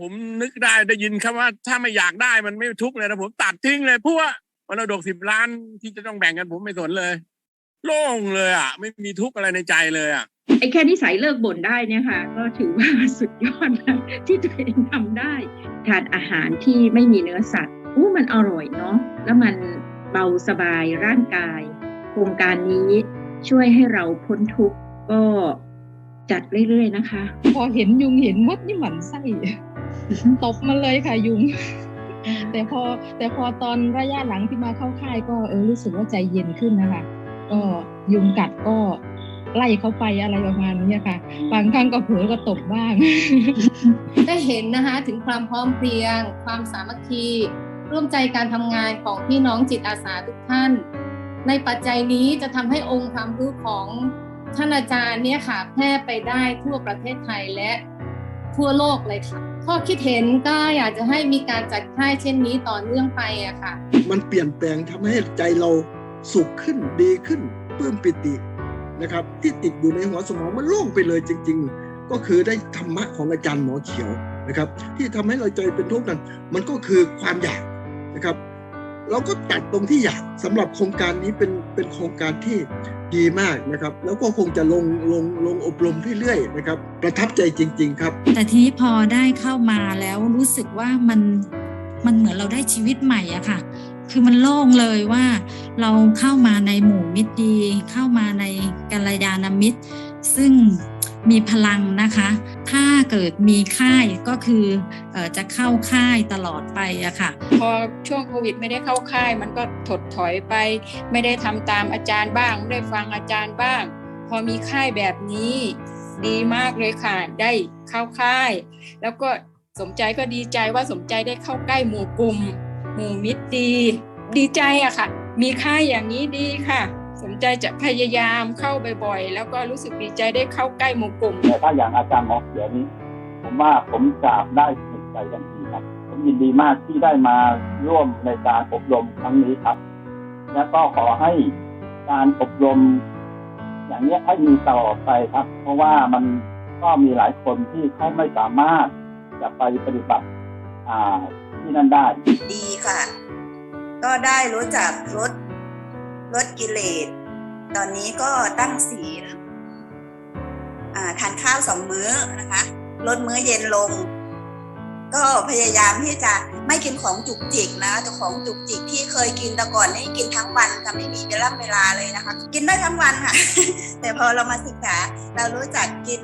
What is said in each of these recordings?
ผมนึกได้ได้ยินคำว่า ถ้าไม่อยากได้มันไม่ทุกข์เลยนะผมตัดทิ้งเลยเพราะว่ามรดกสิบล้านที่จะต้องแบ่งกันผมไม่สนเลย โล่งเลยอะ ไม่มีทุกข์อะไรในใจเลยอะไอ้แค่นิสัยเลิกบ่นได้เนี่ยค่ะ ก็ถือว่าสุดยอดนะที่ตัวเองทำได้ทานอาหารที่ไม่มีเนื้อสัตว์อู้มันอร่อยเนาะแล้วมันเบาสบายร่างกาย โครงการนี้ช่วยให้เราพ้นทุกข์ก็จัดเรื่อยๆนะคะ พอเห็นยุงเห็นมดนี่หมันไส้ ตบมาเลยค่ะยุง แต่พอแต่พอตอนระยะหลังที่มาเข้าค่าย ก็เออรู้สึกว่าใจเย็นขึ้นนะคะก็ยุงกัดก็ไล่เขาไปอะไรประมาณนี้ค่ะ บางครั้งก็เผลอก็ตบบ้าง ได้เห็นนะคะถึงความพร้อมเพรียง ความสามัคคี ร่วมใจการทำงานของพี่น้องจิตอาสาทุกท่าน ในปัจจัยนี้จะทำให้องค์ความรู้ของท่านอาจารย์เนี่ยค่ะแพร่ไปได้ทั่วประเทศไทยและ ทั่วโลกเลยค่ะ ข้อคิดเห็นก็อยากจะให้มีการจัดค่ายเช่นนี้ต่อเนื่องไปอะค่ะ มันเปลี่ยนแปลงทำให้ใจเราสุขขึ้นดีขึ้นปลื้มปิตินะครับที่ติดอยู่ในหัวสมองมันโล่งไปเลยจริง ๆ ก็คือได้ธรรมะของอาจารย์หมอเขียวนะครับ ที่ทำให้เราใจเป็นทุกข์นั้น มันก็คือความอยากนะครับ เราก็ตัดตรงที่อยากสำหรับโครงการนี้เป็นเป็นโครงการที่ ดีมากนะครับ แล้วก็คงจะลงลงลงอบรมเรื่อยๆนะครับ ประทับใจจริง ๆ ครับ แต่ทีนี้พอได้เข้ามาแล้วรู้สึกว่ามันมันเหมือนเราได้ชีวิตใหม่อะค่ะ คือมันโล่งเลยว่าเราเข้ามาในหมู่มิตรดี เข้ามาในกัลยาณมิตร ซึ่งมีพลังนะคะ ถ้าเกิดมีค่ายก็คืออจะเข้าค่ายตลอดไปอะค่ะ พอช่วงโควิดไม่ได้เข้าค่าย มันก็ถดถอยไป ไม่ได้ทำตามอาจารย์บ้าง ไม่ได้ฟังอาจารย์บ้าง พอมีค่ายแบบนี้ ดีมากเลยค่ะ ได้เข้าค่าย แล้วก็สมใจก็ดีใจว่าสมใจได้เข้าใกล้หมู่กลุ่ม หมู่มิตรดี ดีใจอะค่ะ มีค่ายอย่างนี้ดีค่ะ สมใจจะพยายามเข้าบ่อยๆ แล้วก็รู้สึกดีใจได้เข้าใกล้หมู่กลุ่มแต่ถ้าอย่างอาจารย์หมอเขียวนี้ผมว่าผมจะได้สนใจทันทีครับผมยินดีมากที่ได้มาร่วมในการอบรมครั้งนี้ครับ และก็ขอให้การอบรม อย่างนี้ยให้มีตลอดไปครับ เพราะว่ามันก็มีหลายคนที่เขาไม่สามารถจะไปปฏิบัติอ่าที่นั่นได้ ดีค่ะ ก็ได้รู้จักลด ลดกิเลส ตอนนี้ก็ตั้งศีลทานข้าวสองมื้อนะคะ ลดมื้อเย็นลง ก็พยายามที่จะไม่กินของจุกจิกนะแต่ของจุกจิกที่เคยกินแต่ก่อนนี่กินทั้งวันค่ะไม่มีเวลาเวลาเลยนะคะ กินได้ทั้งวันค่ะ แต่พอเรามาศึกษาเรารู้จักกิน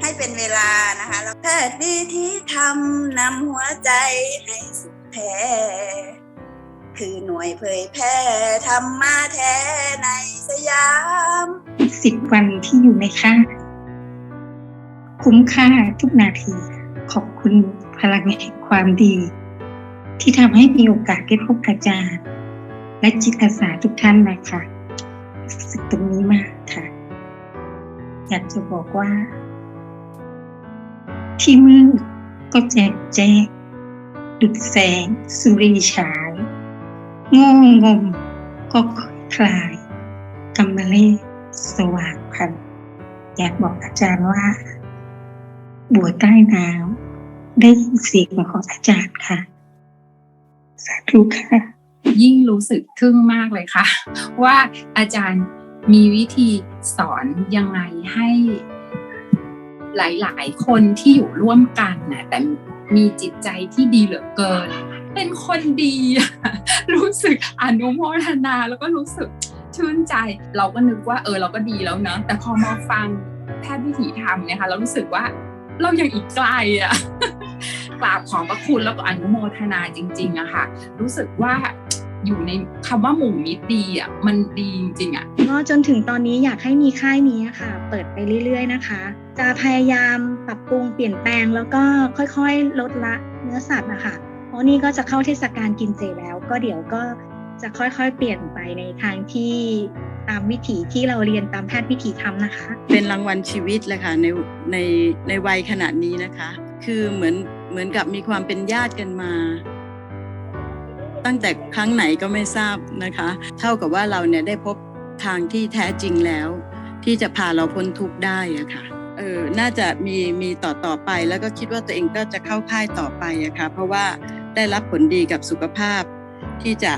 ให้เป็นเวลานะคะแล้วแพทย์วิธีทำนำหัวใจให้สุขแท้ คือหน่วยเผยแพร่ธรรมาแท้ในสยามสิบวันที่อยู่ในค่ายคุ้มค่าทุกนาที ขอบคุณพลังแห่งความดี ที่ทำให้มีโอกาสได้พบอาจารย์ และจิตอาสาทุกท่านนะคะสึกตรงนี้มากค่ะ อยากจะบอกว่า ที่มืดก็แจ่มแจ้งดุดแสงสุรีฉาย ง่งมก็คลายกำมะเลสว่างพันอยากบอกอาจารย์ว่า บัวใต้น้ำได้ยินเสียงของอาจารย์ค่ะ สาธุค่ะ ยิ่งรู้สึกทึ่งมากเลยค่ะ ว่าอาจารย์มีวิธีสอนยังไงให้หลาย ๆ คนที่อยู่ร่วมกันนะแต่มีจิตใจที่ดีเหลือเกิน เป็นคนดี รู้สึกอนุโมทนาแล้วก็รู้สึกชื่นใจ เราก็นึกว่าเออเราก็ดีแล้วเนะแต่พอมาฟังแพทย์วิถีธรรมเนี่ยค่ะเรารู้สึกว่าเรายังอีกไกลอะกราบขอพระคุณแล้วก็อนุโมทนาจริงๆอะค่ะ รู้สึกว่าอยู่ในคำว่าหมู่มิตรดีอะมันดีจริงๆอะก็จนถึงตอนนี้อยากให้มีค่ายนี้ค่ะ เปิดไปเรื่อยๆนะคะ จะพยายามปรับปรุงเปลี่ยนแปลงแล้วก็ค่อยๆลดละเนื้อสัตว์นะคะ เพราะนี่ก็จะเข้าเทศกาลกินเจแล้ว ก็เดี๋ยวก็จะค่อยๆ เปลี่ยนไปในทางที่ตามวิถีที่เราเรียนตามแพทย์วิถีทำนะคะ เป็นรางวัลชีวิตเลยค่ะในในในวัยขนาดนี้นะคะ คือเหมือนเหมือนกับมีความเป็นญาติกันมา ตั้งแต่ครั้งไหนก็ไม่ทราบนะคะ เท่ากับว่าเราเนี่ยได้พบทางที่แท้จริงแล้ว ที่จะพาเราพ้นทุกข์ได้อะค่ะเออน่าจะมีมีต่อต่อไปแล้วก็คิดว่าตัวเองก็จะเข้าค่ายต่อไปอะค่ะเพราะว่า ได้รับผลดีกับสุขภาพ ที่จะ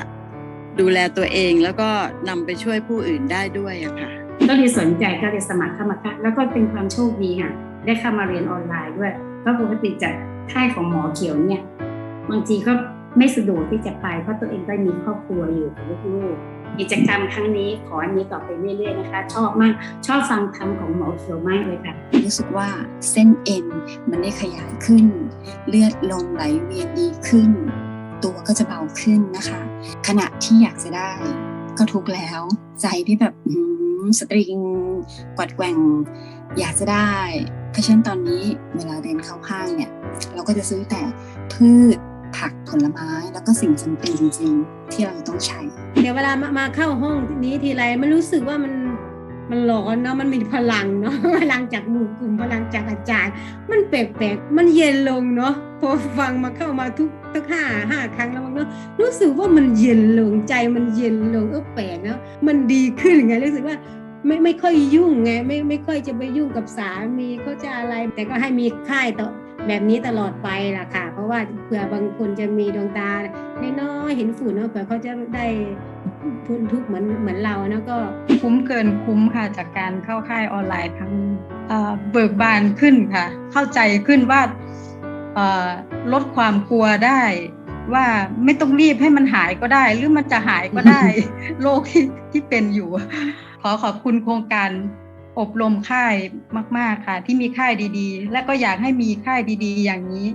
ดูแลตัวเองแล้วก็นำไปช่วยผู้อื่นได้ด้วยอะค่ะ ก็เลยสนใจก็เลยสมัครเข้ามาค่ะแล้วก็เป็นความโชคดีค่ะได้เข้ามาเรียนออนไลน์ด้วยเพราะปกติจากค่ายของหมอเขียวเนี่ยบางทีก็ไม่สะดวกที่จะไปเพราะตัวเองก็มีครอบครัวอยู่กับลูกๆ กิจกรรมครั้งนี้ขออันนี้ต่อไปเรื่อยๆนะคะ ชอบมากชอบฟังธรรมของหมอเขียวมากเลยค่ะ รู้สึกว่าเส้นเอ็นมันได้ขยายขึ้น เลือดลมไหลเวียนดีขึ้น ตัวก็จะเบาขึ้นนะคะ ขณะที่อยากจะได้ก็ทุกแล้ว ใจที่แบบหือสตริงกวัดแกว่งอยากจะได้ เพราะฉะนั้นตอนนี้เวลาเดินเข้าห้างเนี่ย เราก็จะซื้อแต่พืชผักผลไม้แล้วก็สิ่งจำเป็นจริงๆ ที่เราต้องใช้ เดี๋ยวเวลามามาเข้าห้องนี้ทีไรมันรู้สึกว่ามันมันหลอนเนาะมันมีพลังเนาะพลังจากหมู่กลุ่มพลังจากอาจารย์ มันแปลกๆมันเย็นลงเนาะพอฟังมาเข้ามาทุกทุกห้าห้าครั้งแล้วมันเนาะรู้สึกว่ามันเย็นลงใจมันเย็นลงเออแปลกเนาะมันดีขึ้นไงรู้สึกว่าไม่ไม่ค่อยยุ่งไงไม่ไม่ค่อยจะไปยุ่งกับสามีเขาจะอะไร แต่ก็ให้มีค่ายต่อ แบบนี้ตลอดไปล่ะค่ะ เพราะว่าเผื่อบางคนจะมีดวงตาน้อยๆเห็นฝุ่นเนาะเผื่อเขาจะได้พ้นทุกข์เหมือนเหมือนเรานะก็คุ้มเกินคุ้มค่ะจากการเข้าค่ายออนไลน์ทั้งเบิกบานขึ้นค่ะ เข้าใจขึ้นว่าลดความกลัวได้ ว่าไม่ต้องรีบให้มันหายก็ได้ หรือมันจะหายก็ได้ โรคที่ที่เป็นอยู่ ขอขอบคุณโครงการ อบรมค่ายมาก ๆค่ะ ที่มีค่ายดีๆ และก็อยากให้มีค่ายดีๆ อย่างนี้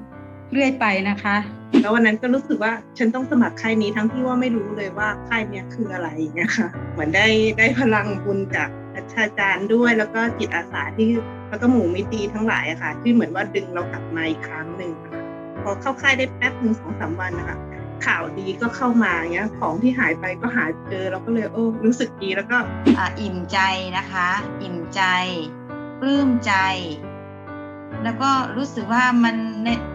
เรื่อยไปนะคะ แล้ววันนั้นก็รู้สึกว่าฉันต้องสมัครค่ายนี้ทั้งที่ว่าไม่รู้เลยว่าค่ายเนี้ยคืออะไรอย่างเงี้ยค่ะเหมือนได้ได้พลังบุญจากอาจารย์ด้วยแล้วก็จิตอาสาที่แล้วก็หมู่มิตรีทั้งหลายอะค่ะ ที่เหมือนว่าดึงเรากลับมาอีกครั้งหนึ่งนะคะพอเข้าค่ายได้แป๊บหนึ่งสองสามวันนะคะ ข่าวดีก็เข้ามาเงี้ยของที่หายไปก็หายเจอเราก็เลยโอ้รู้สึกดีแล้วก็อ่าอิ่มใจนะคะ อิ่มใจปลื้มใจ แล้วก็รู้สึกว่ามัน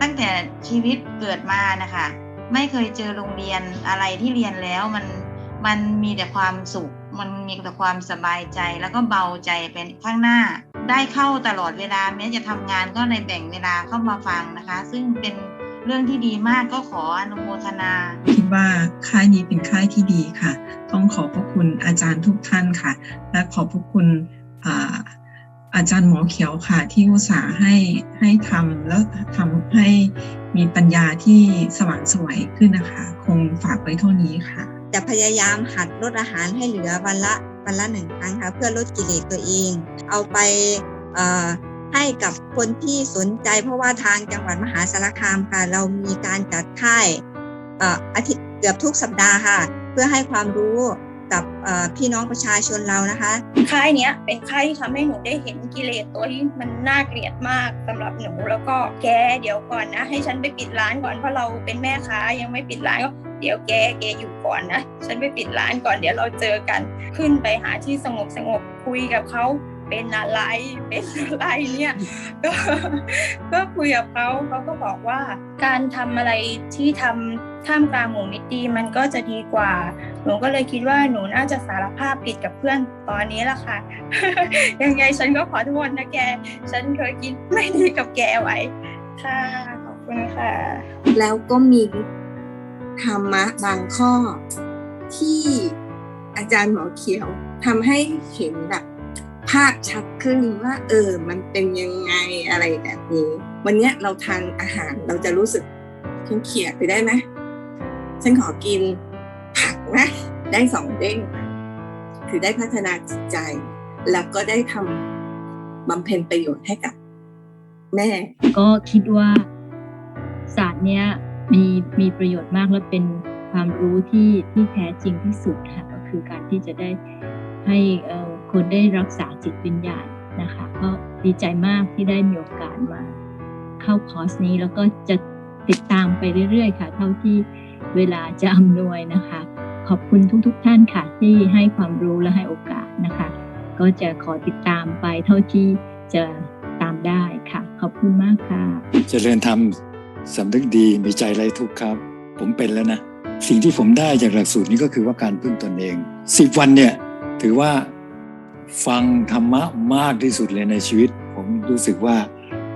ตั้งแต่ชีวิตเกิดมานะคะ ไม่เคยเจอโรงเรียนอะไรที่เรียนแล้วมันมันมีแต่ความสุข มันมีแต่ความสบายใจแล้วก็เบาใจเป็นข้างหน้า ได้เข้าตลอดเวลาแม้จะทำงานก็ในแบ่งเวลาเข้ามาฟังนะคะ ซึ่งเป็น เรื่องที่ดีมากก็ขออนุโมทนาคิดว่าค่ายนี้เป็นค่ายที่ดีค่ะ ต้องขอบพระคุณอาจารย์ทุกท่านค่ะ และขอบพระคุณอ่าอาจารย์หมอเขียวค่ะ ที่อุตส่าห์ให้ให้ทำแล้วทำให้มีปัญญาที่สว่างไสวยขึ้นนะคะ คงฝากไว้เท่านี้ค่ะ จะพยายามหัดลดอาหารให้เหลือวันละวันละหนึ่งครั้งค่ะ เพื่อลดกิเลสตัวเอง เอาไปเอ่อ ให้กับคนที่สนใจ เพราะว่าทางจังหวัดมหาสารคามค่ะ เรามีการจัดค่ายเอ่ออาทิตย์เกือบทุกสัปดาห์ค่ะ เพื่อให้ความรู้กับพี่น้องประชาชนเรานะคะค่ายเนี้ยเป็นค่ายที่ทำให้หนูได้เห็นกิเลสตัวที่มันน่าเกลียดมากสำหรับหนูแล้วก็แกเดี๋ยวก่อนนะ ให้ฉันไปปิดร้านก่อนเพราะเราเป็นแม่ค้ายังไม่ปิดร้านก็เดี๋ยวแกแกอยู่ก่อนนะ ฉันไปปิดร้านก่อนเดี๋ยวเราเจอกันขึ้นไปหาที่สงบสงบคุยกับเขา เป็นอะไรเป็นอะไรเนี่ยก็ก็คุยกับเขาเขาก็บอกว่า การทำอะไรที่ทำท่ามกลางหมู่มิตรดีมันก็จะดีกว่าหนูก็เลยคิดว่าหนูน่าจะสารภาพผิดกับเพื่อนตอนนี้ละค่ะ ยังไงฉันก็ขอโทษนะแก ฉันเคยคิดไม่ดีกับแกไว้ค่ะขอบคุณค่ะ แล้วก็มีธรรมะบางข้อที่อาจารย์หมอเขียวทำให้เห็นแบบ ภาพชัดขึ้นว่า เออ มันเป็นยังไงอะไรแบบนี้ วันเนี้ยเราทานอาหารเราจะรู้สึกฉันเขียดไปได้ไหมฉันขอกินผักนะได้สองเด้งคือได้พัฒนาจิตใจ แล้วก็ได้ทำบำเพ็ญประโยชน์ให้กับแม่ ก็คิดว่าศาสตร์เนี้ยมีมีประโยชน์มากและเป็นความรู้ที่ที่แท้จริงที่สุดค่ะก็คือการที่จะได้ให้เอ่อ คนได้รักษาจิตวิญญาณนะคะ ก็ดีใจมากที่ได้มีโอกาสมาเข้าคอร์สนี้แล้วก็จะติดตามไปเรื่อยๆ ค่ะ เท่าที่เวลาจะอำนวยนะคะ ขอบคุณทุกๆท่านค่ะที่ให้ความรู้และให้โอกาสนะคะ ก็จะขอติดตามไปเท่าที่จะตามได้ค่ะ ขอบคุณมากค่ะเจริญธรรมสำนึกดีมีใจไรทุกข์ครับ ผมเป็นแล้วนะ สิ่งที่ผมได้จากหลักสูตรนี้ก็คือว่าการพึ่งตนเองสิบวันเนี่ยถือว่า ฟังธรรมะมากที่สุดเลยในชีวิต ผมรู้สึกว่า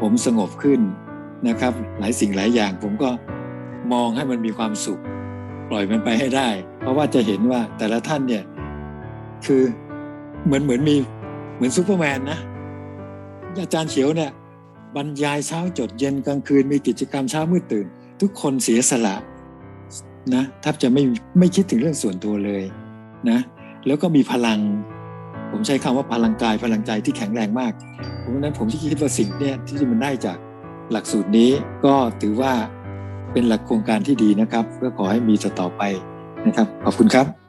ผมสงบขึ้นนะครับ หลายสิ่งหลายอย่างผมก็มองให้มันมีความสุข ปล่อยมันไปให้ได้ เพราะว่าจะเห็นว่าแต่ละท่านเนี่ยคือเหมือนเหมือนมีเหมือนซูเปอร์แมนนะอาจารย์เขียวเนี่ยบรรยายเช้าจดเย็นกลางคืนมีกิจกรรมเช้ามืดตื่น ทุกคนเสียสละนะแทบจะไม่ไม่คิดถึงเรื่องส่วนตัวเลยนะแล้วก็มีพลัง ผมใช้คำว่าพลังกายพลังใจที่แข็งแรงมาก เพราะฉะนั้นผมที่คิดว่าสิ่งเนี่ยที่มันได้จากหลักสูตรนี้ก็ถือว่าเป็นหลักโครงการที่ดีนะครับก็ขอให้มีต่อไปนะครับ ขอบคุณครับ